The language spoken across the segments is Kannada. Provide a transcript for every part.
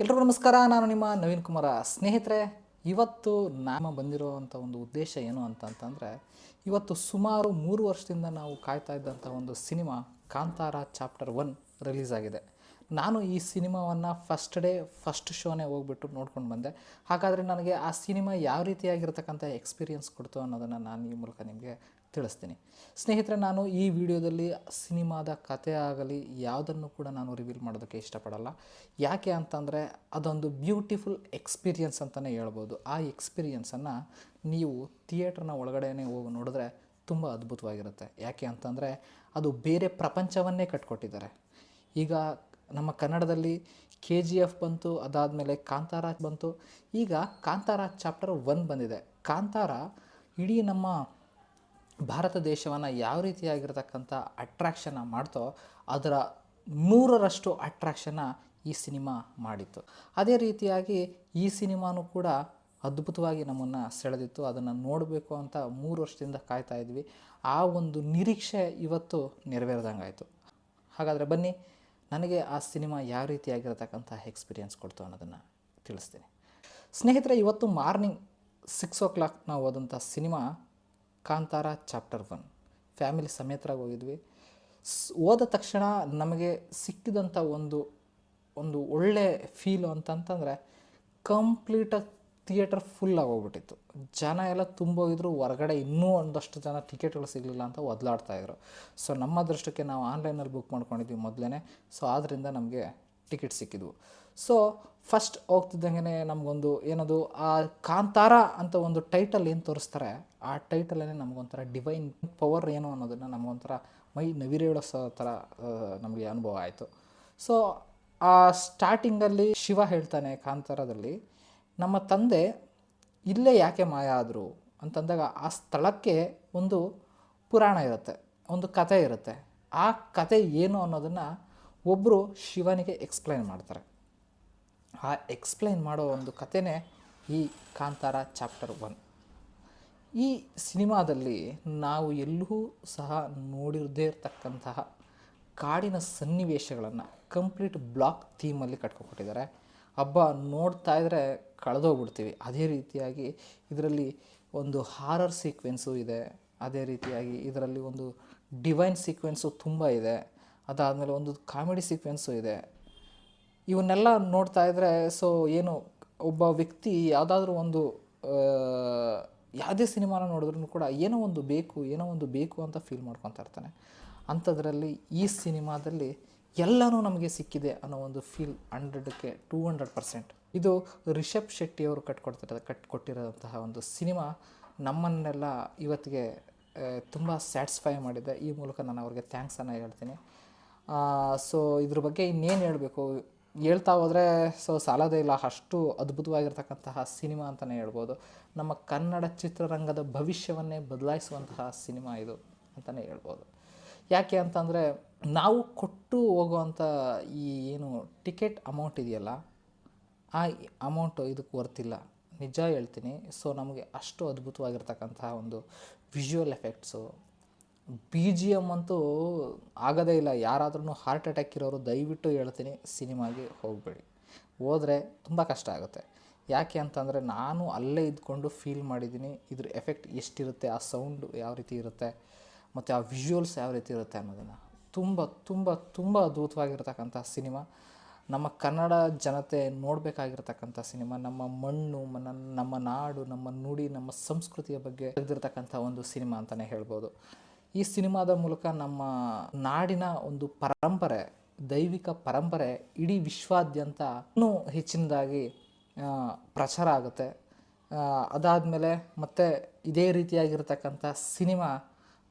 ಎಲ್ರಿಗೂ ನಮಸ್ಕಾರ. ನಾನು ನಿಮ್ಮ ನವೀನ್ ಕುಮಾರ. ಸ್ನೇಹಿತರೆ, ಇವತ್ತು ನಾಮ ಬಂದಿರೋವಂಥ ಒಂದು ಉದ್ದೇಶ ಏನು ಅಂತಂತಂದರೆ ಇವತ್ತು ಸುಮಾರು ಮೂರು ವರ್ಷದಿಂದ ನಾವು ಕಾಯ್ತಾ ಇದ್ದಂಥ ಒಂದು cinema Kantara chapter one release ಆಗಿದೆ. ನಾನು ಈ ಸಿನಿಮಾವನ್ನು ಫಸ್ಟ್ ಡೇ ಫಸ್ಟ್ ಶೋನೇ ಹೋಗ್ಬಿಟ್ಟು ನೋಡ್ಕೊಂಡು ಬಂದೆ. ಹಾಗಾದರೆ ನನಗೆ ಆ ಸಿನಿಮಾ ಯಾವ ರೀತಿಯಾಗಿರ್ತಕ್ಕಂಥ ಎಕ್ಸ್ಪೀರಿಯನ್ಸ್ ಕೊಡ್ತು ಅನ್ನೋದನ್ನು ನಾನು ಈ ಮೂಲಕ ನಿಮಗೆ ತಿಳಿಸ್ತೀನಿ. ಸ್ನೇಹಿತರೆ, ನಾನು ಈ ವಿಡಿಯೋದಲ್ಲಿ ಸಿನಿಮಾದ ಕಥೆ ಆಗಲಿ ಯಾವುದನ್ನು ಕೂಡ ನಾನು ರಿವೀಲ್ ಮಾಡೋದಕ್ಕೆ ಇಷ್ಟಪಡಲ್ಲ. ಯಾಕೆ ಅಂತಂದರೆ, ಅದೊಂದು ಬ್ಯೂಟಿಫುಲ್ ಎಕ್ಸ್ಪೀರಿಯನ್ಸ್ ಅಂತಲೇ ಹೇಳ್ಬೋದು. ಆ ಎಕ್ಸ್ಪೀರಿಯನ್ಸನ್ನು ನೀವು ಥಿಯೇಟ್ರ್ನ ಒಳಗಡೆನೇ ಹೋಗಿ ನೋಡಿದ್ರೆ ತುಂಬ ಅದ್ಭುತವಾಗಿರುತ್ತೆ. ಯಾಕೆ ಅಂತಂದರೆ, ಅದು ಬೇರೆ ಪ್ರಪಂಚವನ್ನೇ ಕಟ್ಕೊಟ್ಟಿದ್ದಾರೆ. ಈಗ ನಮ್ಮ ಕನ್ನಡದಲ್ಲಿ ಕೆ ಜಿ ಎಫ್ ಬಂತು, ಅದಾದಮೇಲೆ ಕಾಂತಾರ ಬಂತು. ಈಗ ಕಾಂತಾರ ಚಾಪ್ಟರ್ ಒನ್ ಬಂದಿದೆ. ಕಾಂತಾರ ಇಡೀ ನಮ್ಮ ಭಾರತ ದೇಶವನ್ನು ಯಾವ ರೀತಿಯಾಗಿರ್ತಕ್ಕಂಥ ಅಟ್ರ್ಯಾಕ್ಷನ್ನ ಮಾಡ್ತೋ, ಅದರ ನೂರರಷ್ಟು ಅಟ್ರ್ಯಾಕ್ಷನ್ನ ಈ ಸಿನಿಮಾ ಮಾಡಿತ್ತು. ಅದೇ ರೀತಿಯಾಗಿ ಈ ಸಿನಿಮಾನೂ ಕೂಡ ಅದ್ಭುತವಾಗಿ ನಮ್ಮನ್ನು ಸೆಳೆದಿತ್ತು. ಅದನ್ನು ನೋಡಬೇಕು ಅಂತ ಮೂರು ವರ್ಷದಿಂದ ಕಾಯ್ತಾ ಇದ್ವಿ. ಆ ಒಂದು ನಿರೀಕ್ಷೆ ಇವತ್ತು ನೆರವೇರ್ದಂಗಾಯಿತು. ಹಾಗಾದರೆ ಬನ್ನಿ, ನನಗೆ ಆ ಸಿನಿಮಾ ಯಾವ ರೀತಿಯಾಗಿರತಕ್ಕಂಥ ಎಕ್ಸ್ಪೀರಿಯನ್ಸ್ ಕೊಡ್ತು ಅನ್ನೋದನ್ನು ತಿಳಿಸ್ತೀನಿ. ಸ್ನೇಹಿತರೆ, ಇವತ್ತು ಮಾರ್ನಿಂಗ್ ಸಿಕ್ಸ್ ಓ ಕ್ಲಾಕ್ ನಾವು ಹೋದಂಥ cinema Kantara chapter one. Family ಸಮೇತರಾಗಿ ಹೋಗಿದ್ವಿ. ಹೋದ ತಕ್ಷಣ ನಮಗೆ ಸಿಕ್ಕಿದಂಥ ಒಂದು ಒಂದು ಒಳ್ಳೆ ಫೀಲು ಅಂತಂತಂದರೆ ಕಂಪ್ಲೀಟಾಗಿ ಥಿಯೇಟರ್ ಫುಲ್ ಆಗೋಗ್ಬಿಟ್ಟಿತ್ತು ಜನ ಎಲ್ಲ ತುಂಬೋಗಿದ್ರು ಹೊರಗಡೆ ಇನ್ನೂ ಒಂದಷ್ಟು ಜನ ಟಿಕೆಟ್ಗಳು ಸಿಗಲಿಲ್ಲ ಅಂತ ಒದಲಾಡ್ತಾಯಿದ್ರು ಸೊ ನಮ್ಮ ದೃಷ್ಟಕ್ಕೆ ನಾವು ಆನ್ಲೈನಲ್ಲಿ ಬುಕ್ ಮಾಡ್ಕೊಂಡಿದ್ವಿ ಮೊದಲೇ ಸೊ ಆದ್ದರಿಂದ ನಮಗೆ ಟಿಕೆಟ್ ಸಿಕ್ಕಿದ್ವು. ಸೊ ಫಸ್ಟ್ ಹೋಗ್ತಿದ್ದಂಗೆ ನಮಗೊಂದು ಏನದು, ಆ ಕಾಂತಾರ ಅಂತ ಒಂದು ಟೈಟಲ್ ಏನು ತೋರಿಸ್ತಾರೆ, ಆ ಟೈಟಲೇ ನಮಗೊಂಥರ ಡಿವೈನ್ ಪವರ್ ಏನು ಅನ್ನೋದನ್ನು ನಮಗೊಂಥರ ಮೈ ನವಿರೇಳೋ ಸ ಥರ ನಮಗೆ ಅನುಭವ ಆಯಿತು. ಸೊ ಆ ಸ್ಟಾರ್ಟಿಂಗಲ್ಲಿ ಶಿವ ಹೇಳ್ತಾನೆ ಕಾಂತಾರದಲ್ಲಿ, ನಮ್ಮ ತಂದೆ ಇಲ್ಲೇ ಯಾಕೆ ಮಾಯ ಆದರು? ಅಂತಂದಾಗ ಆ ಸ್ಥಳಕ್ಕೆ ಒಂದು ಪುರಾಣ ಇರುತ್ತೆ, ಒಂದು ಕತೆ ಇರುತ್ತೆ. ಆ ಕತೆ ಏನು ಅನ್ನೋದನ್ನು ಒಬ್ಬರು ಶಿವನಿಗೆ ಎಕ್ಸ್ಪ್ಲೈನ್ ಮಾಡ್ತಾರೆ. ಆ ಎಕ್ಸ್ಪ್ಲೈನ್ ಮಾಡೋ ಒಂದು ಕಥೆನೇ ಈ ಕಾಂತಾರ ಚಾಪ್ಟರ್ ಒನ್ ಈ ಸಿನಿಮಾದಲ್ಲಿ ನಾವು ಎಲ್ಲೂ ಸಹ ನೋಡಿರದೇ ಇರತಕ್ಕಂತಹ ಕಾಡಿನ ಸನ್ನಿವೇಶಗಳನ್ನು ಕಂಪ್ಲೀಟ್ ಬ್ಲಾಕ್ ಥೀಮಲ್ಲಿ ಕಟ್ಕೊಟ್ಟಿದ್ದಾರೆ ಹಬ್ಬ ನೋಡ್ತಾ ಇದ್ದರೆ ಕಳೆದೋಗ್ಬಿಡ್ತೀವಿ. ಅದೇ ರೀತಿಯಾಗಿ ಇದರಲ್ಲಿ ಒಂದು ಹಾರರ್ ಸೀಕ್ವೆನ್ಸು ಇದೆ. ಅದೇ ರೀತಿಯಾಗಿ ಇದರಲ್ಲಿ ಒಂದು ಡಿವೈನ್ ಸೀಕ್ವೆನ್ಸು ತುಂಬ ಇದೆ. ಅದಾದಮೇಲೆ ಒಂದು ಕಾಮಿಡಿ ಸೀಕ್ವೆನ್ಸು ಇದೆ. ಇವನ್ನೆಲ್ಲ ನೋಡ್ತಾ ಇದ್ದರೆ ಸೊ ಏನು, ಒಬ್ಬ ವ್ಯಕ್ತಿ ಯಾವುದಾದ್ರೂ ಒಂದು ಯಾವುದೇ ಸಿನಿಮಾನ ನೋಡಿದ್ರೂ ಕೂಡ ಏನೋ ಒಂದು ಬೇಕು, ಏನೋ ಒಂದು ಬೇಕು ಅಂತ ಫೀಲ್ ಮಾಡ್ಕೊತಾ ಇರ್ತಾನೆ. ಅಂಥದ್ರಲ್ಲಿ ಈ ಸಿನಿಮಾದಲ್ಲಿ ಎಲ್ಲನೂ ನಮಗೆ ಸಿಕ್ಕಿದೆ ಅನ್ನೋ ಒಂದು ಫೀಲ್ ಹಂಡ್ರೆಡ್ಗೆ ಟೂ ಹಂಡ್ರೆಡ್ ಪರ್ಸೆಂಟ್ ಇದು ರಿಷಬ್ ಶೆಟ್ಟಿ ಅವರು ಕಟ್ಕೊಡ್ತಿರೋ ಕಟ್ಕೊಟ್ಟಿರೋಂತಹ ಒಂದು ಸಿನಿಮಾ. ನಮ್ಮನ್ನೆಲ್ಲ ಇವತ್ತಿಗೆ ತುಂಬ ಸ್ಯಾಟಿಸ್ಫೈ ಮಾಡಿದೆ. ಈ ಮೂಲಕ ನಾನು ಅವ್ರಿಗೆ ಥ್ಯಾಂಕ್ಸನ್ನು ಹೇಳ್ತೀನಿ. ಸೊ ಇದ್ರ ಬಗ್ಗೆ ಇನ್ನೇನು ಹೇಳಬೇಕು? ಹೇಳ್ತಾ ಹೋದರೆ ಸೊ ಸಾಲದೇ ಇಲ್ಲ. ಅಷ್ಟು ಅದ್ಭುತವಾಗಿರ್ತಕ್ಕಂತಹ ಸಿನಿಮಾ ಅಂತಲೇ ಹೇಳ್ಬೋದು. ನಮ್ಮ ಕನ್ನಡ ಚಿತ್ರರಂಗದ ಭವಿಷ್ಯವನ್ನೇ ಬದಲಾಯಿಸುವಂತಹ ಸಿನಿಮಾ ಇದು ಅಂತಲೇ ಹೇಳ್ಬೋದು. ಯಾಕೆ ಅಂತಂದರೆ, ನಾವು ಕೊಟ್ಟು ಹೋಗುವಂಥ ಈ ಏನು ಟಿಕೆಟ್ ಅಮೌಂಟ್ ಇದೆಯಲ್ಲ, ಆ ಅಮೌಂಟು ಇದಕ್ಕೆ ವರ್ತಿಲ್ಲ. ನಿಜ ಹೇಳ್ತೀನಿ. ಸೊ ನಮಗೆ ಅಷ್ಟು ಅದ್ಭುತವಾಗಿರ್ತಕ್ಕಂತಹ ಒಂದು visual effects B G M ಅಂತೂ ಆಗೋದೇ ಇಲ್ಲ. ಯಾರಾದ್ರೂ ಹಾರ್ಟ್ ಅಟ್ಯಾಕ್ ಇರೋರು ದಯವಿಟ್ಟು ಹೇಳ್ತೀನಿ, ಸಿನಿಮಾಗೆ ಹೋಗಬೇಡಿ. ಹೋದರೆ ತುಂಬ ಕಷ್ಟ ಆಗುತ್ತೆ. ಯಾಕೆ ಅಂತಂದರೆ ನಾನು ಅಲ್ಲೇ ಇದ್ಕೊಂಡು ಫೀಲ್ ಮಾಡಿದ್ದೀನಿ. ಇದ್ರ ಎಫೆಕ್ಟ್ ಎಷ್ಟಿರುತ್ತೆ, ಆ ಸೌಂಡು ಯಾವ ರೀತಿ ಇರುತ್ತೆ, ಮತ್ತು ಆ ವಿಜುವಲ್ಸ್ ಯಾವ ರೀತಿ ಇರುತ್ತೆ ಅನ್ನೋದನ್ನು. ತುಂಬ ತುಂಬ ತುಂಬ ಅದ್ಭುತವಾಗಿರ್ತಕ್ಕಂಥ ಸಿನಿಮಾ. ನಮ್ಮ ಕನ್ನಡ ಜನತೆ ನೋಡಬೇಕಾಗಿರ್ತಕ್ಕಂಥ ಸಿನಿಮಾ. ನಮ್ಮ ಮಣ್ಣು ನಮ್ಮ ನಾಡು, ನಮ್ಮ ನುಡಿ, ನಮ್ಮ ಸಂಸ್ಕೃತಿಯ ಬಗ್ಗೆ ತೆಗೆದಿರ್ತಕ್ಕಂಥ ಒಂದು ಸಿನಿಮಾ ಅಂತಲೇ ಹೇಳ್ಬೋದು. ಈ ಸಿನಿಮಾದ ಮೂಲಕ ನಮ್ಮ ನಾಡಿನ ಒಂದು ಪರಂಪರೆ, ದೈವಿಕ ಪರಂಪರೆ ಇಡೀ ವಿಶ್ವಾದ್ಯಂತ ಇನ್ನೂ ಹೆಚ್ಚಿನದಾಗಿ ಪ್ರಚಾರ ಆಗುತ್ತೆ. ಅದಾದಮೇಲೆ ಮತ್ತೆ ಇದೇ ರೀತಿಯಾಗಿರ್ತಕ್ಕಂಥ ಸಿನಿಮಾ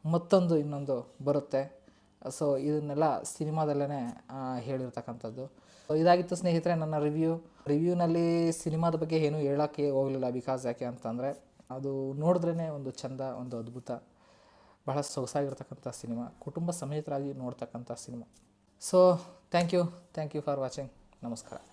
ಮತ್ತೊಂದು ಇನ್ನೊಂದು ಬರುತ್ತೆ. ಸೊ, ಇದನ್ನೆಲ್ಲ ಸಿನಿಮಾದಲ್ಲೇ ಹೇಳಿರ್ತಕ್ಕಂಥದ್ದು. ಇದಾಗಿತ್ತು ಸ್ನೇಹಿತರೆ, ನನ್ನ ರಿವ್ಯೂ. ರಿವ್ಯೂನಲ್ಲಿ ಸಿನಿಮಾದ ಬಗ್ಗೆ ಏನೂ ಹೇಳೋಕ್ಕೆ ಹೋಗಲಿಲ್ಲ ಬಿಕಾಸ್ ಯಾಕೆ ಅಂತಂದರೆ, ಅದು ನೋಡಿದ್ರೇ ಒಂದು ಚಂದ, ಒಂದು ಅದ್ಭುತ. ಬಹಳ ಸೊಗಸಾಗಿರ್ತಕ್ಕಂಥ ಸಿನಿಮಾ, ಕುಟುಂಬ ಸಮೇತರಾಗಿ ನೋಡ್ತಕ್ಕಂಥ cinema. So thank you thank you for watching ನಮಸ್ಕಾರ.